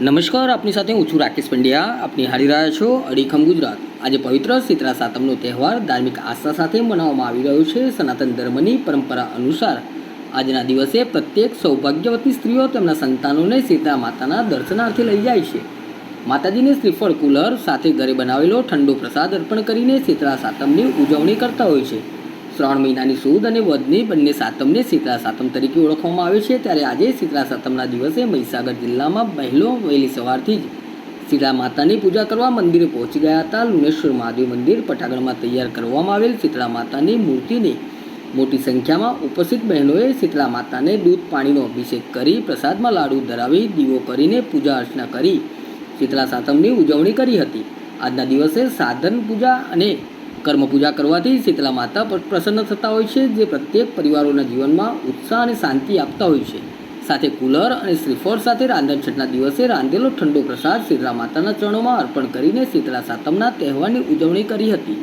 નમસ્કાર, આપની સાથે હું છું રાકેશ પંડ્યા. આપની હારી રહ્યા છો અડીખમ ગુજરાત. આજે પવિત્ર શીતળા સાતમનો તહેવાર ધાર્મિક આસ્થા સાથે મનાવવામાં આવી રહ્યો છે. સનાતન ધર્મની પરંપરા અનુસાર આજના દિવસે પ્રત્યેક સૌભાગ્યવતી સ્ત્રીઓ તેમના સંતાનોને સીતા માતાના દર્શનાર્થે લઈ જાય છે. માતાજીને શ્રીફળ, કુલર, સાથે ઘરે બનાવેલો ઠંડો પ્રસાદ અર્પણ કરીને શીતળા સાતમની ઉજવણી કરતા હોય છે. શ્રાવણ મહિનાની સુદ અને વધની બંને સાતમને શીતળા સાતમ તરીકે ઓળખવામાં આવે છે. ત્યારે આજે શીતળા સાતમના દિવસે મહીસાગર જિલ્લામાં બહેલો વહેલી સવારથી જ શીતળા માતાની પૂજા કરવા મંદિરે પહોંચી ગયા હતા. લુણેશ્વર મહાદેવ મંદિર પટાગણમાં તૈયાર કરવામાં આવેલ શીતળા માતાની મૂર્તિને મોટી સંખ્યામાં ઉપસ્થિત બહેનોએ શીતળા માતાને દૂધ, પાણીનો અભિષેક કરી, પ્રસાદમાં લાડુ ધરાવી, દીવો કરીને પૂજા અર્ચના કરી, શીતળા સાતમની ઉજવણી કરી હતી. આજના દિવસે સાધન પૂજા અને કર્મ પૂજા કરવાથી શીતલા માતા પ્રસન્ન થતા હોય છે, જે પ્રત્યેક પરિવારોના જીવનમાં ઉત્સાહ અને શાંતિ આપતા હોય છે. સાથે કુલર અને શ્રીફળ સાથે રાંધણ છઠના દિવસે રાંધેલો ઠંડો પ્રસાદ શીતલા માતાના ચરણોમાં અર્પણ કરીને શીતલા સાતમના તહેવારની ઉજવણી કરી હતી.